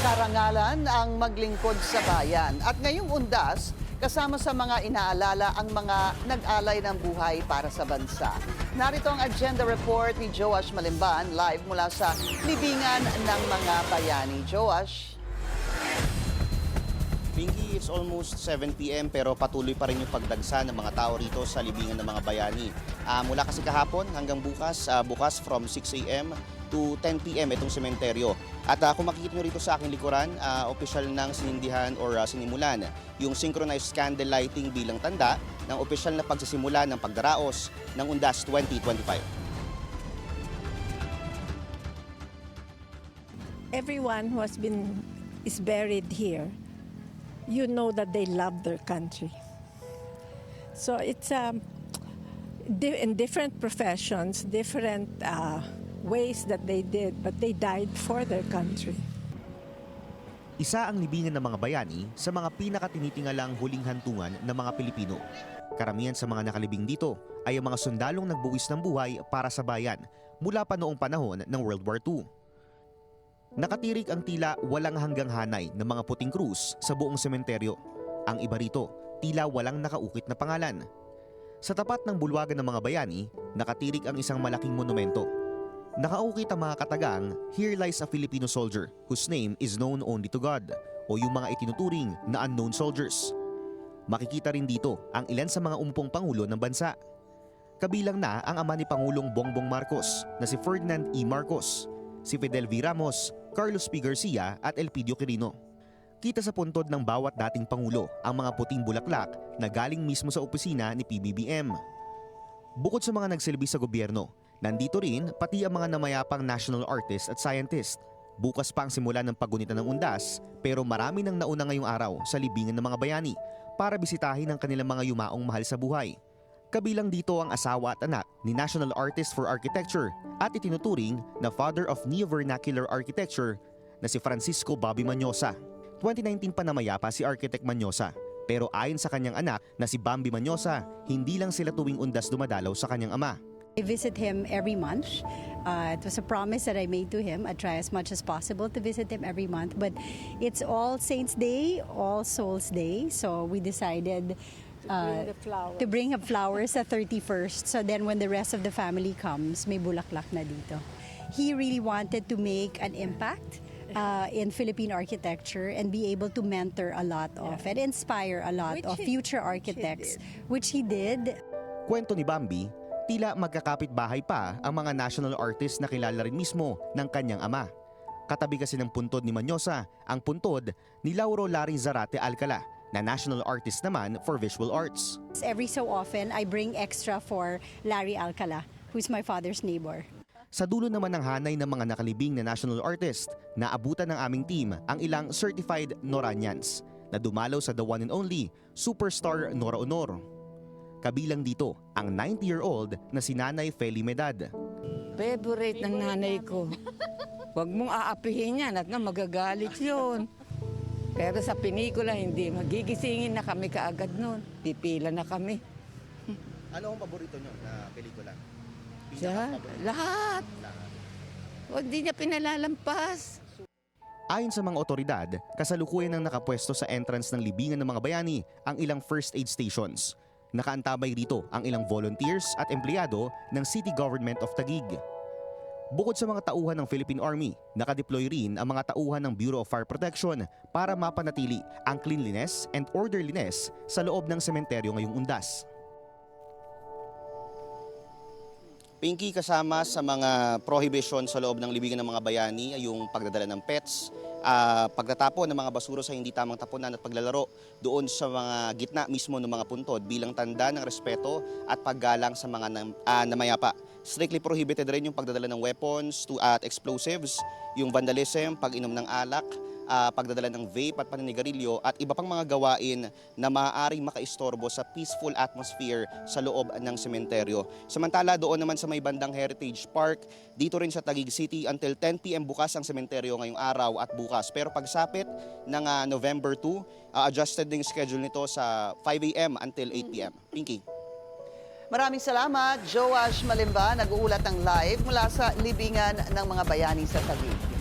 karangalan ang maglingkod sa bayan. At ngayong undas, kasama sa mga inaalala ang mga nag-alay ng buhay para sa bansa. Narito ang agenda report ni Joash Malimban live mula sa libingan ng mga bayani. Joash. Pinky, it's almost 7 p.m. pero patuloy pa rin yung pagdagsa ng mga tao rito sa libingan ng mga bayani. Ah, mula kasi kahapon hanggang bukas, ah, bukas from 6 a.m. to 10 p.m. itong sementeryo. At ah, kung makikita nyo rito sa aking likuran, ah, opisyal ng sinindihan or ah, sinimulan yung synchronized candle lighting bilang tanda ng opisyal na pagsisimula ng pagdaraos ng Undas 2025. everyone who has been is buried here, you know that they love their country. So it's um, in different professions, different uh, ways that they did, but they died for their country. Isa ang libingan ng mga bayani sa mga pinakatinitingalang huling hantungan ng mga Pilipino. Karamihan sa mga nakalibing dito ay ang mga sundalong nagbuwis ng buhay para sa bayan mula pa noong panahon ng World War II. Nakatirik ang tila walang hanggang hanay ng mga puting krus sa buong sementeryo. Ang iba rito, tila walang nakaukit na pangalan. Sa tapat ng bulwagan ng mga bayani, nakatirik ang isang malaking monumento Nakaukit ang mga katagang, Here lies a Filipino soldier whose name is known only to God o yung mga itinuturing na unknown soldiers. Makikita rin dito ang ilan sa mga umpong pangulo ng bansa. Kabilang na ang ama ni Pangulong Bongbong Marcos na si Ferdinand E. Marcos, si Fidel V. Ramos, Carlos P. Garcia at Elpidio Quirino. Kita sa puntod ng bawat dating pangulo ang mga puting bulaklak na galing mismo sa opisina ni PBBM. Bukod sa mga nagsilbi sa gobyerno, nandito rin pati ang mga namayapang national artist at scientist. Bukas pa ang simula ng paggunita ng undas pero marami nang nauna ngayong araw sa libingan ng mga bayani para bisitahin ang kanilang mga yumaong mahal sa buhay. Kabilang dito ang asawa at anak ni National Artist for Architecture at itinuturing na Father of Neo-Vernacular Architecture na si Francisco Bobby Manyosa. 2019 pa namayapa si Architect Manyosa pero ayon sa kanyang anak na si Bambi Manyosa, hindi lang sila tuwing undas dumadalaw sa kanyang ama. I visit him every month. Uh, it was a promise that I made to him. I try as much as possible to visit him every month. But it's All Saints Day, All Souls Day. So we decided uh, the flowers. to bring up flowers sa 31st. So then when the rest of the family comes, may bulaklak na dito. He really wanted to make an impact uh, in Philippine architecture and be able to mentor a lot of and inspire a lot Which of he- future he architects, did. which he did. Kwento ni Bambi, tila magkakapit bahay pa ang mga national artist na kilala rin mismo ng kanyang ama. Katabi kasi ng puntod ni Manyosa, ang puntod ni Lauro Laring Zarate Alcala na national artist naman for visual arts. Every so often, I bring extra for Larry Alcala, who's my father's neighbor. Sa dulo naman ng hanay ng mga nakalibing na national artist, naabutan ng aming team ang ilang certified Noranians na dumalaw sa the one and only Superstar Nora Honor. Kabilang dito ang 90-year-old na si Nanay Feli Medad. Favorite ng nanay ko. Huwag mong aapihin yan at na magagalit yun. Pero sa pelikula, hindi. Magigisingin na kami kaagad noon. Pipila na kami. Ano ang paborito nyo na pelikula? Siya, lahat. O, hindi niya pinalalampas. Ayon sa mga otoridad, kasalukuyan ang nakapwesto sa entrance ng libingan ng mga bayani ang ilang first aid stations. Nakaantabay rito ang ilang volunteers at empleyado ng City Government of Taguig. Bukod sa mga tauhan ng Philippine Army, nakadeploy rin ang mga tauhan ng Bureau of Fire Protection para mapanatili ang cleanliness and orderliness sa loob ng sementeryo ngayong undas. Pinky, kasama sa mga prohibition sa loob ng libingan ng mga bayani ay yung pagdadala ng pets, ah, pagtatapon ng mga basura sa hindi tamang tapunan at paglalaro doon sa mga gitna mismo ng mga puntod bilang tanda ng respeto at paggalang sa mga nam- ah, namayapa. Strictly prohibited rin yung pagdadala ng weapons to, at explosives, yung vandalism, pag-inom ng alak, ah, pagdadala ng vape at paninigarilyo at iba pang mga gawain na maaaring makaistorbo sa peaceful atmosphere sa loob ng sementeryo. Samantala doon naman sa may bandang Heritage Park, dito rin sa Taguig City until 10 p.m. bukas ang sementeryo ngayong araw at bukas. Pero pagsapit ng ah, November 2, ah, adjusted din schedule nito sa 5 a.m. until 8 p.m. Pinky. Maraming salamat, Joash Malimban, nag-uulat ng live mula sa libingan ng mga bayani sa Taguig.